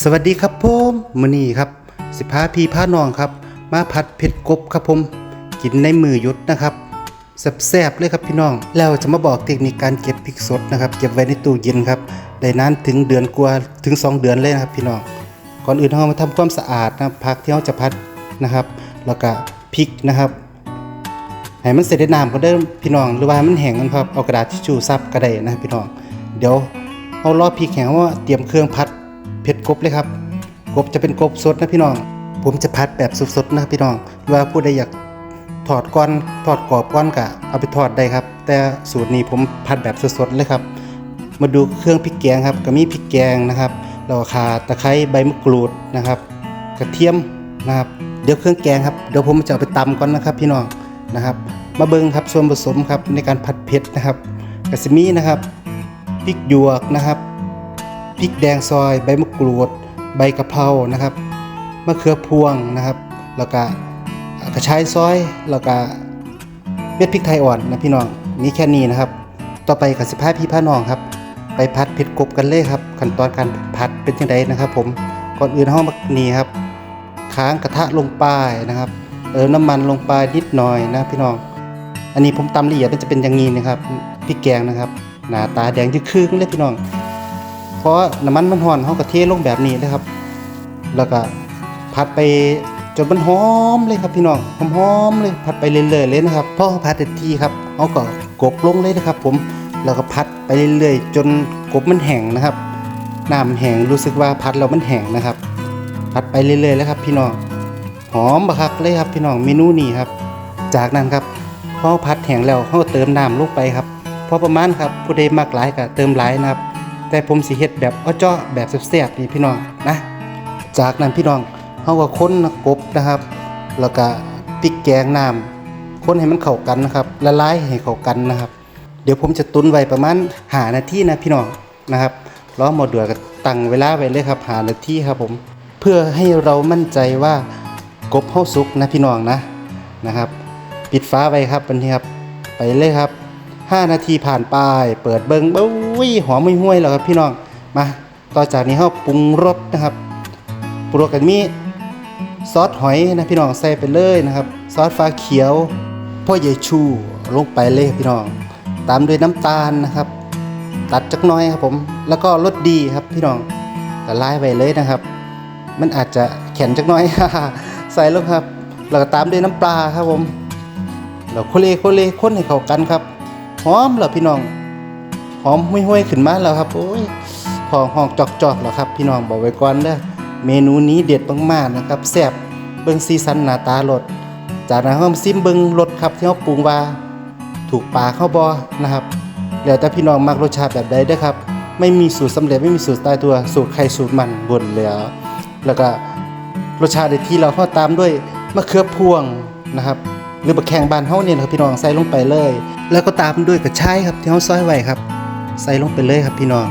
สวัสดีครับผมมือนี้ครับ สิพาพีพาน้องครับ มาผัดเผ็ดกบครับผม กินในมือยุดนะครับแซ่บๆเลยครับพี่น้องแล้วจะมาบอกเทคนิคการเก็บพริกสดนะครับ เก็บไว้ในตู้เย็นครับได้นานถึงเดือนกว่าถึง 2 เดือนเลยนะครับพี่น้องก่อนอื่นเรามาทำความสะอาดนะครับผักที่เราจะผัดนะครับ แล้วก็พริกนะครับให้มันเสร็จได้น้ำก็ได้พี่น้องหรือว่ามันแห้งกันครับเอากระดาษทิชชู่ซับก็ได้นะพี่น้องเดี๋ยวเอารอพริกแห้งว่าเตรียมเครื่องพัด เผ็ดกบเลยครับ กบจะเป็นกบสดนะพี่น้อง ผมจะพัดแบบสดๆนะพี่น้องว่าผู้ใดอยากถอดก้อนถอดกรอบก้อนกะเอาไปทอดได้ครับ แต่สูตรนี้ผมพัดแบบสดๆเลยครับ มาดูเครื่องพริกแกงครับก็มีพริกแกงนะครับแล้วก็ข่าตะไคร้ใบมะกรูดนะครับ กระเทียมนะครับเดี๋ยวเครื่องแกงครับเดี๋ยวผมจะเอาไปตำก่อนนะครับพี่น้องนะครับ มาเบิ่งครับส่วนผสมครับในการผัดเผ็ดนะครับกระสมีนะครับพริกหยวกนะครับ ริกแดงซอย ใบมะกรูด ใบกะเพรานะครับมะเขือพวงนะครับ แล้วก็กระชายซอย แล้วก็เม็ดพริกไทยอ่อนนะพี่น้อง มีแค่นี้นะครับ ต่อไปกับสิพาพี่พาน้องครับ ไปพัดเผ็ดกบกันเลยครับ ขั้นตอนการพัดเป็นยังไงนะครับ ผม ก่อนอื่นห้องมักนีครับ ค้างกระทะลงไปนะครับ เติมน้ำมันลงไปนิดหน่อยนะพี่น้อง อันนี้ผมตำละเอียดมันจะเป็นอย่างนี้นะครับ พริกแกงนะครับ หน้าตาแดงยิ่งครึ่งเลยพี่น้อง พราะน้ำมันมันห่อนเขาก็เทลงแบบนี้นะครับ แล้วก็ผัดไปจนมันหอมเลยครับพี่น้องหอมเลยผัดไปเรื่อยๆเลยนะครับพอผัดเต็มที่ครับเขาก็กบลงเลยนะครับ ผมแล้วก็ผัดไปเรื่อยๆ จนกบมันแห้งนะครับน้ำแห้งรู้สึกว่าผัดแล้วมันแห้งนะครับผัดไปเรื่อยๆแล้วครับ พี่น้องหอมบักคักเลยครับ พี่น้องเมนูนี้ครับ จากนั้นครับพอผัดแห้งแล้วเขาก็เติมน้ำลงไปครับพอประมาณครับผู้ใดมักหลายก็เติมหลายนะครับ แต่ผมสิเฮ็ดแบบอ้อเจาะแบบแซ่บๆนี่พี่น้องนะ จากนั้นพี่น้องเฮาก็ค้นกบนะครับ แล้วก็พริกแกงน้ำค้นให้มันเข้ากันนะครับละลายให้เข้ากันนะครับ เดี๋ยวผมจะตุนไว้ประมาณหานาทีนะพี่น้องนะครับล้อหมดเดือก็ตั้งเวลาไว้เลยครับหานาทีครับผม เพื่อให้เรามั่นใจว่ากบเฮาสุกนะพี่น้องนะนะครับ ปิดฟ้าไว้ครับวันนี้ครับไปเลยครับ 5 นาทีผ่านไป เปิดเบิงเบ้ยหอมไม่ห้วยแล้วครับพี่น้องมาต่อจากนี้เราปรุงรสนะครับปรุงกันมีซอสหอยนะพี่น้องใส่ไปเลยนะครับ ซอสฟ้าเขียวพ่อใหญ่ชูลงไปเลยพี่น้อง ตามด้วยน้ำตาลนะครับ ตัดจักน้อยครับผม แล้วก็รสดีครับพี่น้องละลายไปเลยนะครับ มันอาจจะแข็งจักน้อยใส่ลงครับแล้วก็ตามด้วยน้ำปลาครับผมแล้วโคเลโคเลคนให้เข้ากันครับ หอมแล้วพี่น้อง หอมห้วยๆขึ้นมาแล้วครับโอ้ยพองหองจอกๆแล้วครับ พี่น้องบอกไว้ก่อนเด้อเมนูนี้เด็ดมากๆนะครับแซ่บเบิ่งสีสันหน้าตารสจากนั้นเราซิมเบิ่งรสครับที่เราปรุงว่า ถูกปากเข้าบ่นะครับแล้วแต่พี่น้องมักรสชาติแบบใดเด้อครับ ไม่มีสูตรสำเร็จไม่มีสูตรตายตัวสูตรใครสูตรมันบนแล้ว แล้วก็รสชาติที่เราเข้าตามด้วยมะเขือพวงนะครับ หรือบักแข่งบานเฮาเนี่ยนะครับพี่น้องใส่ลงไปเลย แล้วก็ตามด้วยกระชายครับที่เฮาซอยไว้ครับ ใส่ลงไปเลยครับพี่น้อง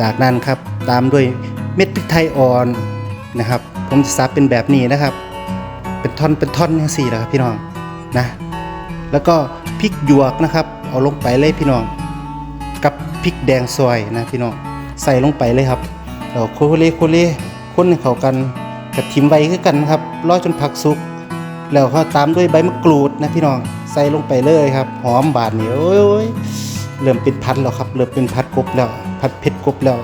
จากนั้นครับตามด้วยเม็ดพริกไทยอ่อนนะครับ ผมจะซับเป็นแบบนี้นะครับ เป็นท่อนเป็นท่อนอย่างสี่แหละครับพี่น้องนะแล้วก็พริกหยวกนะครับ เอาลงไปเลยพี่น้อง กับพริกแดงซอยนะพี่น้องใส่ลงไปเลยครับแล้วโคเลโคเลคนให้เข้ากันกระทิมไว้คือกันครับรอจนผักสุก แล้วก็ตามด้วยใบมะกรูดนะพี่น้องใส่ลงไปเลยครับ หอมบาดนี่โอ้ยเริ่มเป็นพัดแล้วครับ เริ่มเป็นพัดกบแล้ว พัดเผ็ดกบแล้ว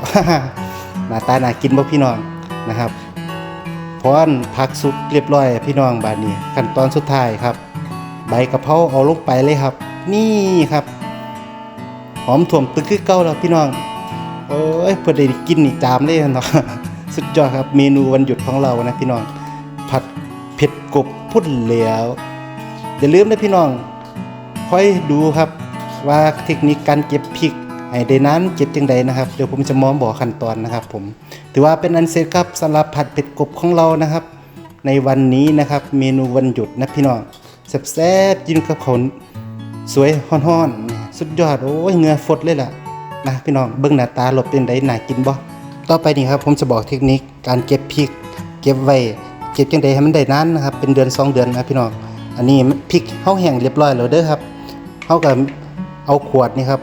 หน้าตาน่ากินบ่พี่น้องนะครับพร้อนผักสุกเรียบร้อยพี่น้องบาดนี้ขั้นตอนสุดท้ายครับ ใบกะเพราเอาลงไปเลยครับ นี่ครับ หอมถ่วมตึกคือเก่าแล้วพี่น้องโอ้ยเพื่อได้กินนี่จามเลยเนาะสุดยอดครับเมนูวันหยุดของเรานะพี่น้องผัดเผ็ดกบ พุ่นเหลวอย่าลืมนะพี่น้องคอยดูครับว่าเทคนิคการเก็บพริกให้ได้นั้นเก็บจังใดนะครับเดี๋ยวผมจะมองบอกขั้นตอนนะครับ ผม ถือว่าเป็นอันเสร็จครับสำหรับผัดเผ็ดกบของเรานะครับ ในวันนี้นะครับ เมนูวันหยุดนะพี่น้องแซ่บๆกินกับข้าสวยฮ้อนๆสุดยอดโอ้ยเงือฟดเลยล่ะนะพี่น้องเบิ่งหน้าตาหลบเป็นไดน่ากินบ่ต่อไปนี่ครับผมจะบอกเทคนิคการเก็บพริก เก็บไว้ ก็บจังไดให้มันได้นานนะครับ เป็นเดือน2เดือนนะพี่น้อง อันนี้พริกเฮาแห้งเรียบร้อยแล้วเด้อครับเฮาก็เอาขวดนี่ครับ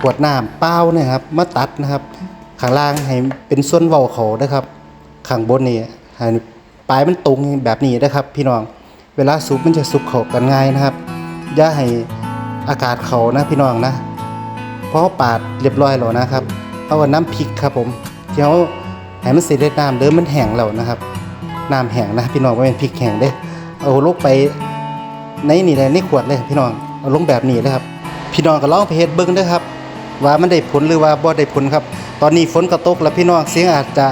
ขวดน้ำเปล่าเนี่ยครับ มาตัดนะครับ ข้างล่างให้เป็นส่วนเว้าเขานะครับ ข้างบนนี่ให้ปลายมันตรงแบบนี้นะครับ พี่น้อง เวลาซุปมันจะซุปเข้ากันง่ายนะครับ อย่าให้อากาศเขานะพี่น้องนะ เพราะปาดเรียบร้อยแล้วนะครับเอาน้ำพริกครับผม เดี๋ยวให้มันเสด็จน้ำเดิมมันแห้งแล้วนะครับ น้ำแห้งนะพี่น้องไม่เป็นพริกแห้งเด้เอาลงไปในนี่เลยในขวดเลยพี่น้องเอาลงแบบนี้เลยครับ พี่น้องก็ลองไปเฮ็ดเบิ่งเด้อครับ ว่ามันได้ผลหรือว่าบ่ได้ผลครับ ตอนนี้ฝนก็ตกแล้วพี่น้องเสียงอาจจะ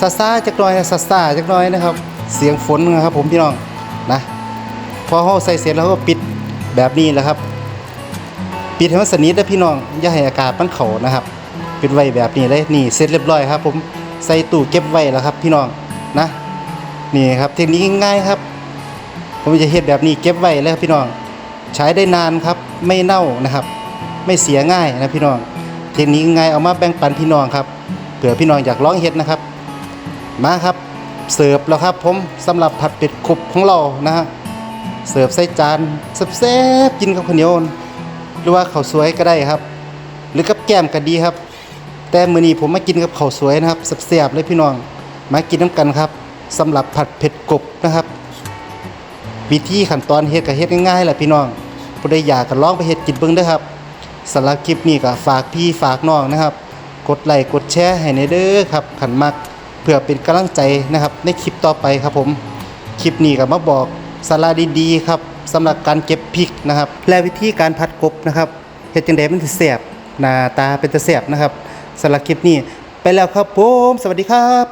ซาซาจักหน่อยซาซาจักหน่อยนะครับ เสียงฝนนะครับ ผมพี่น้องนะพอเฮาใส่เสร็จแล้วก็ปิดแบบนี้แหละครับ ปิดให้มันสนิทนะพี่น้องอย่าให้อากาศมันเข้านะครับปิดไว้แบบนี้เลยนี่เสร็จเรียบร้อยครับ ผมใส่ตู้เก็บไว้แล้วครับ พี่น้องนะ นี่ครับเทคนิคง่ายครับ ผมจะเฮ็ดแบบนี้เก็บไว้เลยครับพี่น้อง ใช้ได้นานครับไม่เน่านะครับ ไม่เสียง่ายนะพี่น้อง เทคนิคง่ายเอามาแบ่งปันพี่น้องครับเผื่อพี่น้องอยากลองเฮ็ดนะครับ มาครับเสิร์ฟแล้วครับผมสำหรับผัดเป็ดกรุบของเรานะฮะเสิร์ฟใส่จานแซ่บๆกินกับข้าวเหนียวหรือว่าข้าวสวยก็ได้ครับ หรือกับแก้มก็ดีครับ แต่มื้อนี้ผมมากินกับข้าวสวยนะครับแซ่บๆเลยพี่น้องมากินน้ำกันครับ สำหรับผัดเผ็ดกบนะครับ วิธีขั้นตอนเฮ็ดก็เฮ็ดง่ายๆแหละพี่น้องผู้ใดอยากก็ลองไปเฮ็ดกินเบิ่งเด้อครับสำหรับคลิปนี้ก็ฝากพี่ฝากน้องนะครับ กดไลค์กดแชร์ให้ในเด้อครับขันมักเพื่อเป็นกำลังใจนะครับ ในคลิปต่อไปครับผมคลิปนี้ก็มาบอกสาระดีๆครับสำหรับการเก็บพริกนะครับ และวิธีการผัดกบนะครับเฮ็ดจังไดมันสิแซ่บหน้าตาเป็นตาแซ่บนะครับสำหรับคลิปนี้ไปแล้วครับผม สวัสดีครับ